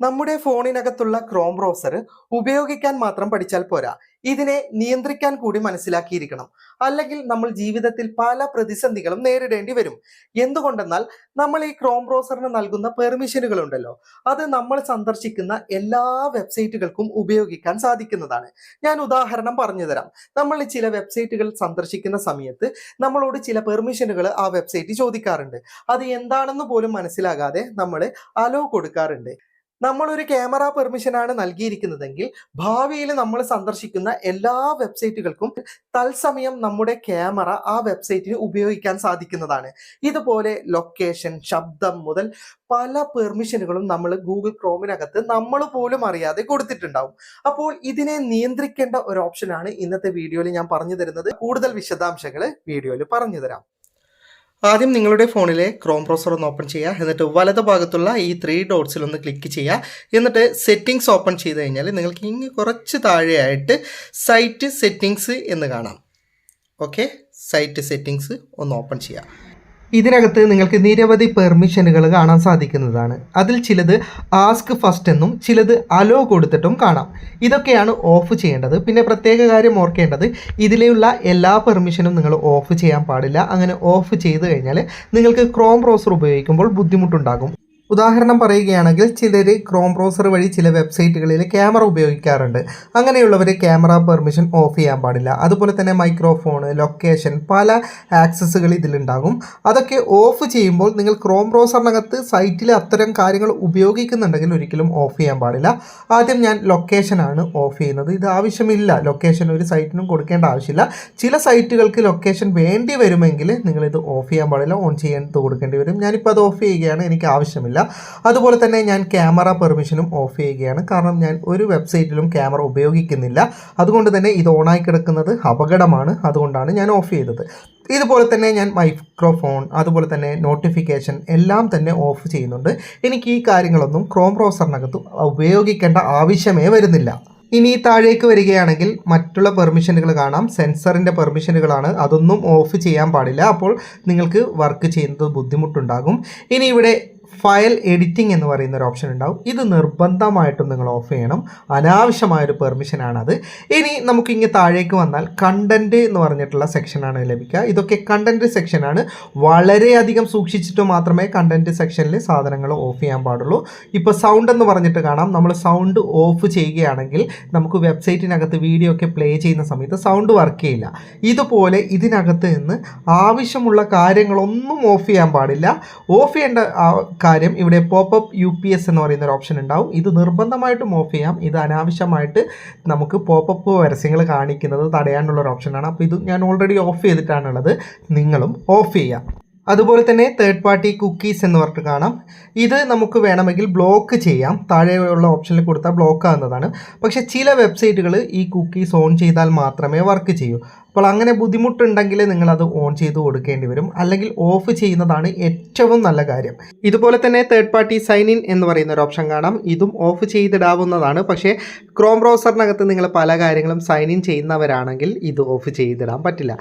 നമ്മുടെ ഫോണിനകത്തുള്ള Chrome browser ഉപയോഗിക്കാൻ മാത്രം പഠിച്ചാൽ പോരാ. ഇതിനെ നിയന്ത്രിക്കാൻ കൂടി മനസ്സിലാക്കിയിരിക്കണം. അല്ലെങ്കിൽ നമ്മൾ ജീവിതത്തിൽ പല പ്രതിസന്ധികളും നേരിടേണ്ടി വരും. എന്തുകൊണ്ടെന്നാൽ നമ്മൾ ഈ ക്രോം ബ്രൗസറിന് നൽകുന്ന പെർമിഷനുകൾ ഉണ്ടല്ലോ. അത് നമ്മൾ സന്ദർശിക്കുന്ന എല്ലാ വെബ്സൈറ്റുകൾക്കും ഉപയോഗിക്കാൻ സാധിക്കുന്നതാണ്. ഞാൻ ഉദാഹരണം പറഞ്ഞു തരാം നമ്മൾ ചില വെബ്സൈറ്റുകൾ സന്ദർശിക്കുന്ന സമയത്ത് നമ്മളോട് ചില പെർമിഷനുകൾ ആ വെബ്സൈറ്റ് ചോദിക്കാറുണ്ട്. അത് എന്താണെന്ന് പോലും മനസ്സിലാകാതെ നമ്മൾ അലോ കൊടുക്കാറുണ്ട്. നമ്മളൊരു ക്യാമറ പെർമിഷനാണ് നൽകിയിരിക്കുന്നതെങ്കിൽ ഭാവിയിൽ നമ്മൾ സന്ദർശിക്കുന്ന എല്ലാ വെബ്സൈറ്റുകൾക്കും തത്സമയം നമ്മുടെ ക്യാമറ ആ വെബ്സൈറ്റിന് ഉപയോഗിക്കാൻ സാധിക്കുന്നതാണ്. ഇതുപോലെ ലൊക്കേഷൻ ശബ്ദം മുതൽ പല പെർമിഷനുകളും നമ്മൾ ഗൂഗിൾ ക്രോമിനകത്ത് നമ്മൾ പോലും അറിയാതെ കൊടുത്തിട്ടുണ്ടാവും. അപ്പോൾ ഇതിനെ നിയന്ത്രിക്കേണ്ട ഒരു ഓപ്ഷനാണ് ഇന്നത്തെ വീഡിയോയിൽ ഞാൻ പറഞ്ഞു തരുന്നത് കൂടുതൽ വിശദാംശങ്ങൾ വീഡിയോയിൽ പറഞ്ഞു തരാം ആദ്യം നിങ്ങളുടെ ഫോണിലെ ക്രോം ബ്രൗസർ ഒന്ന് ഓപ്പൺ ചെയ്യുക. എന്നിട്ട് വലത് ഭാഗത്തുള്ള ഈ ത്രീ ഡോട്ട്സിൽ ഒന്ന് ക്ലിക്ക് ചെയ്യുക. എന്നിട്ട് സെറ്റിങ്സ് ഓപ്പൺ ചെയ്ത് കഴിഞ്ഞാൽ നിങ്ങൾക്ക് ഇങ്ങ് കുറച്ച് താഴെയായിട്ട് സൈറ്റ് സെറ്റിങ്സ് എന്ന് കാണാം. ഓക്കെ സൈറ്റ് സെറ്റിങ്സ് ഒന്ന് ഓപ്പൺ ചെയ്യാം ഇതിനകത്ത് നിങ്ങൾക്ക് നിരവധി പെർമിഷനുകൾ കാണാൻ സാധിക്കുന്നതാണ്. അതിൽ ചിലത് ആസ്ക് ഫസ്റ്റ് എന്നും ചിലത് അലോ കൊടുത്തിട്ടും കാണാം. ഇതൊക്കെയാണ് ഓഫ് ചെയ്യേണ്ടത്. പിന്നെ പ്രത്യേക കാര്യം ഓർക്കേണ്ടത് ഇതിലുള്ള എല്ലാ പെർമിഷനും നിങ്ങൾ ഓഫ് ചെയ്യാൻ പാടില്ല. അങ്ങനെ ഓഫ് ചെയ്ത് കഴിഞ്ഞാൽ നിങ്ങൾക്ക് ക്രോം ബ്രൗസർ ഉപയോഗിക്കുമ്പോൾ ബുദ്ധിമുട്ടുണ്ടാകും. ഉദാഹരണം പറയുകയാണെങ്കിൽ ചിലർ ക്രോം ബ്രൗസർ വഴി ചില വെബ്സൈറ്റുകളിൽ ക്യാമറ ഉപയോഗിക്കാറുണ്ട്. അങ്ങനെയുള്ളവർ ക്യാമറ പെർമിഷൻ ഓഫ് ചെയ്യാൻ പാടില്ല. അതുപോലെ തന്നെ മൈക്രോഫോൺ ലൊക്കേഷൻ പല ആക്സസുകൾ ഇതിലുണ്ടാകും. അതൊക്കെ ഓഫ് ചെയ്യുമ്പോൾ നിങ്ങൾ ക്രോം ബ്രൗസറിനകത്ത് സൈറ്റിൽ അത്തരം കാര്യങ്ങൾ ഉപയോഗിക്കുന്നുണ്ടെങ്കിൽ ഒരിക്കലും ഓഫ് ചെയ്യാൻ പാടില്ല. ആദ്യം ഞാൻ ലൊക്കേഷനാണ് ഓഫ് ചെയ്യുന്നത്. ഇത് ആവശ്യമില്ല. ലൊക്കേഷൻ ഒരു സൈറ്റിനും കൊടുക്കേണ്ട ആവശ്യമില്ല. ചില സൈറ്റുകൾക്ക് ലൊക്കേഷൻ വേണ്ടി വരുമെങ്കിൽ നിങ്ങളിത് ഓഫ് ചെയ്യാൻ പാടില്ല. ഓൺ ചെയ്യാൻ കൊടുക്കേണ്ടി വരും. ഞാനിപ്പോൾ അത് ഓഫ് ചെയ്യുകയാണ്. എനിക്ക് ആവശ്യമില്ല. അതുപോലെ തന്നെ ഞാൻ ക്യാമറ പെർമിഷനും ഓഫ് ചെയ്യുകയാണ്. കാരണം ഞാൻ ഒരു വെബ്സൈറ്റിലും ക്യാമറ ഉപയോഗിക്കുന്നില്ല. അതുകൊണ്ട് തന്നെ ഇത് ഓണായി കിടക്കുന്നത് അപകടമാണ്. അതുകൊണ്ടാണ് ഞാൻ ഓഫ് ചെയ്തത്. ഇതുപോലെ തന്നെ ഞാൻ മൈക്രോഫോൺ അതുപോലെ തന്നെ നോട്ടിഫിക്കേഷൻ എല്ലാം തന്നെ ഓഫ് ചെയ്യുന്നുണ്ട്. എനിക്ക് ഈ കാര്യങ്ങളൊന്നും ക്രോം ബ്രൗസറിനകത്ത് ഉപയോഗിക്കേണ്ട ആവശ്യമേ വരുന്നില്ല. ഇനി താഴേക്ക് വരികയാണെങ്കിൽ മറ്റുള്ള പെർമിഷനുകൾ കാണാം. സെൻസറിന്റെ പെർമിഷനുകളാണ് അതൊന്നും ഓഫ് ചെയ്യാൻ പാടില്ല. അപ്പോൾ നിങ്ങൾക്ക് വർക്ക് ചെയ്യുന്നത് ബുദ്ധിമുട്ടുണ്ടാകും. ഇനി ഇവിടെ ഫയൽ എഡിറ്റിംഗ് എന്ന് പറയുന്ന ഒരു ഓപ്ഷൻ ഉണ്ടാവും. ഇത് നിർബന്ധമായിട്ടും നിങ്ങൾ ഓഫ് ചെയ്യണം. അനാവശ്യമായൊരു പെർമിഷനാണത് ഇനി നമുക്ക് ഇങ്ങനെ താഴേക്ക് വന്നാൽ കണ്ടന്റ് എന്ന് പറഞ്ഞിട്ടുള്ള സെക്ഷനാണ് ലഭിക്കുക. ഇതൊക്കെ കണ്ടന്റ് സെക്ഷനാണ് വളരെയധികം സൂക്ഷിച്ചിട്ട് മാത്രമേ കണ്ടന്റ് സെക്ഷനിൽ സാധനങ്ങൾ ഓഫ് ചെയ്യാൻ പാടുള്ളൂ. ഇപ്പോൾ സൗണ്ട് എന്ന് പറഞ്ഞിട്ട് കാണാം. നമ്മൾ സൗണ്ട് ഓഫ് ചെയ്യുകയാണെങ്കിൽ നമുക്ക് വെബ്സൈറ്റിനകത്ത് വീഡിയോ ഒക്കെ പ്ലേ ചെയ്യുന്ന സമയത്ത് സൗണ്ട് വർക്ക് ചെയ്യില്ല. ഇതുപോലെ ഇതിനകത്ത് നിന്ന് ആവശ്യമുള്ള കാര്യങ്ങളൊന്നും ഓഫ് ചെയ്യാൻ പാടില്ല. ഓഫ് ചെയ്യേണ്ട കാര്യം ഇവിടെ പോപ്പപ്പ് യു പി എസ് എന്ന് പറയുന്ന ഒരു ഓപ്ഷൻ ഉണ്ടാവും. ഇത് നിർബന്ധമായിട്ടും ഓഫ് ചെയ്യാം. ഇത് അനാവശ്യമായിട്ട് നമുക്ക് പോപ്പ് അപ്പ് പരസ്യങ്ങൾ കാണിക്കുന്നത് തടയാനുള്ള ഒരു ഓപ്ഷനാണ് അപ്പോൾ ഇത് ഞാൻ ഓൾറെഡി ഓഫ് ചെയ്തിട്ടാണുള്ളത്. നിങ്ങളും ഓഫ് ചെയ്യാം. അതുപോലെ തന്നെ തേർഡ് പാർട്ടി കുക്കീസ് എന്ന് പറഞ്ഞിട്ട് കാണാം. ഇത് നമുക്ക് വേണമെങ്കിൽ ബ്ലോക്ക് ചെയ്യാം. താഴെയുള്ള ഓപ്ഷനിൽ കൊടുത്താൽ ബ്ലോക്ക് ആകുന്നതാണ് പക്ഷേ ചില വെബ്സൈറ്റുകൾ ഈ കുക്കീസ് ഓൺ ചെയ്താൽ മാത്രമേ വർക്ക് ചെയ്യൂ. അപ്പോൾ അങ്ങനെ ബുദ്ധിമുട്ടുണ്ടെങ്കിൽ നിങ്ങളത് ഓൺ ചെയ്ത് കൊടുക്കേണ്ടി വരും. അല്ലെങ്കിൽ ഓഫ് ചെയ്യുന്നതാണ് ഏറ്റവും നല്ല കാര്യം. ഇതുപോലെ തന്നെ തേർഡ് പാർട്ടി സൈൻ ഇൻ എന്ന് പറയുന്ന ഒരു ഓപ്ഷൻ കാണാം. ഇതും ഓഫ് ചെയ്തിടാവുന്നതാണ്. പക്ഷേ ക്രോം ബ്രൗസറിനകത്ത് നിങ്ങൾ പല കാര്യങ്ങളും സൈൻ ഇൻ ചെയ്യുന്നവരാണെങ്കിൽ ഇത് ഓഫ് ചെയ്തിടാൻ പറ്റില്ല.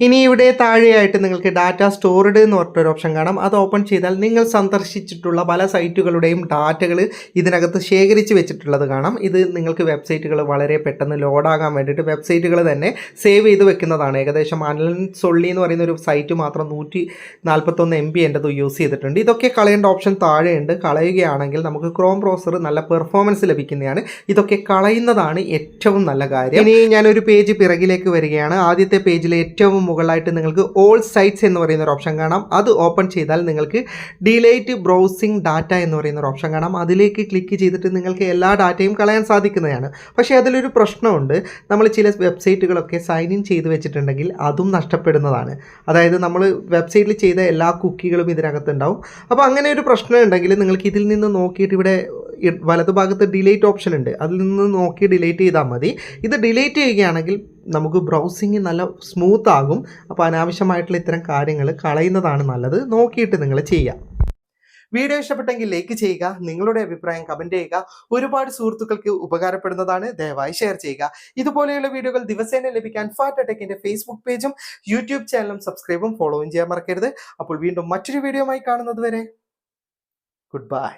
ഇനി ഇവിടെ താഴെയായിട്ട് നിങ്ങൾക്ക് ഡാറ്റ സ്റ്റോർഡ് എന്ന് പറഞ്ഞൊരു ഓപ്ഷൻ കാണാം. അത് ഓപ്പൺ ചെയ്താൽ നിങ്ങൾ സന്ദർശിച്ചിട്ടുള്ള പല സൈറ്റുകളുടെയും ഡാറ്റകൾ ഇതിനകത്ത് ശേഖരിച്ച് വെച്ചിട്ടുള്ളത് കാണാം. ഇത് നിങ്ങൾക്ക് വെബ്സൈറ്റുകൾ വളരെ പെട്ടെന്ന് ലോഡാകാൻ വേണ്ടിയിട്ട് വെബ്സൈറ്റുകൾ തന്നെ സേവ് ചെയ്ത് വെക്കുന്നതാണ്. ഏകദേശം അനലൻ സൊള്ളി എന്ന് പറയുന്ന ഒരു സൈറ്റ് മാത്രം നൂറ്റി നാൽപ്പത്തൊന്ന് എം ബി എന്റെത് യൂസ് ചെയ്തിട്ടുണ്ട്. ഇതൊക്കെ കളയേണ്ട ഓപ്ഷൻ താഴെയുണ്ട്. കളയുകയാണെങ്കിൽ നമുക്ക് ക്രോം ബ്രൗസർ നല്ല പെർഫോമൻസ് ലഭിക്കുന്നതാണ്. ഇതൊക്കെ കളയുന്നതാണ് ഏറ്റവും നല്ല കാര്യം. ഇനി ഞാനൊരു പേജ് പിറകിലേക്ക് വരികയാണ്. ആദ്യത്തെ പേജിലെ ഏറ്റവും മുകളിലായിട്ട് നിങ്ങൾക്ക് ഓൾ സൈറ്റ്സ് എന്ന് പറയുന്ന ഒരു ഓപ്ഷൻ കാണാം. അത് ഓപ്പൺ ചെയ്താൽ നിങ്ങൾക്ക് ഡിലേറ്റ് ബ്രൗസിംഗ് ഡാറ്റ എന്ന് പറയുന്ന ഒരു ഓപ്ഷൻ കാണാം. അതിലേക്ക് ക്ലിക്ക് ചെയ്തിട്ട് നിങ്ങൾക്ക് എല്ലാ ഡാറ്റയും കളയാൻ സാധിക്കുന്നതാണ്. പക്ഷേ അതിലൊരു പ്രശ്നമുണ്ട്. നമ്മൾ ചില വെബ്സൈറ്റുകളൊക്കെ സൈൻ ഇൻ ചെയ്ത് വെച്ചിട്ടുണ്ടെങ്കിൽ അതും നഷ്ടപ്പെടുന്നതാണ്. അതായത് നമ്മൾ വെബ്സൈറ്റിൽ ചെയ്ത എല്ലാ കുക്കികളും ഇതിനകത്തുണ്ടാവും അപ്പോൾ അങ്ങനെ ഒരു പ്രശ്നം ഉണ്ടെങ്കിൽ നിങ്ങൾക്ക് ഇതിൽ നിന്ന് നോക്കിയിട്ട് ഇവിടെ വലതുഭാഗത്ത് ഡിലേറ്റ് ഓപ്ഷൻ ഉണ്ട്. അതിൽ നിന്ന് നോക്കി ഡിലേറ്റ് ചെയ്താൽ മതി. ഇത് ഡിലേറ്റ് ചെയ്യുകയാണെങ്കിൽ നമുക്ക് ബ്രൗസിങ് നല്ല സ്മൂത്ത് ആകും. അപ്പോൾ അനാവശ്യമായിട്ടുള്ള ഇത്തരം കാര്യങ്ങൾ കളയുന്നതാണ് നല്ലത്. നോക്കിയിട്ട് നിങ്ങൾ ചെയ്യാം. വീഡിയോ ഇഷ്ടപ്പെട്ടെങ്കിൽ ലൈക്ക് ചെയ്യുക നിങ്ങളുടെ അഭിപ്രായം കമന്റ് ചെയ്യുക ഒരുപാട് സുഹൃത്തുക്കൾക്ക് ഉപകാരപ്പെടുന്നതാണ്. ദയവായി ഷെയർ ചെയ്യുക. ഇതുപോലെയുള്ള വീഡിയോകൾ ദിവസേന ലഭിക്കാൻ ഫാറ്റ് ടെക്കിന്റെ ഫേസ്ബുക്ക് പേജും യൂട്യൂബ് ചാനലും സബ്സ്ക്രൈബും ഫോളോയും ചെയ്യാൻ മറക്കരുത്. അപ്പോൾ വീണ്ടും മറ്റൊരു വീഡിയോയുമായി കാണുന്നത് വരെ ഗുഡ് ബൈ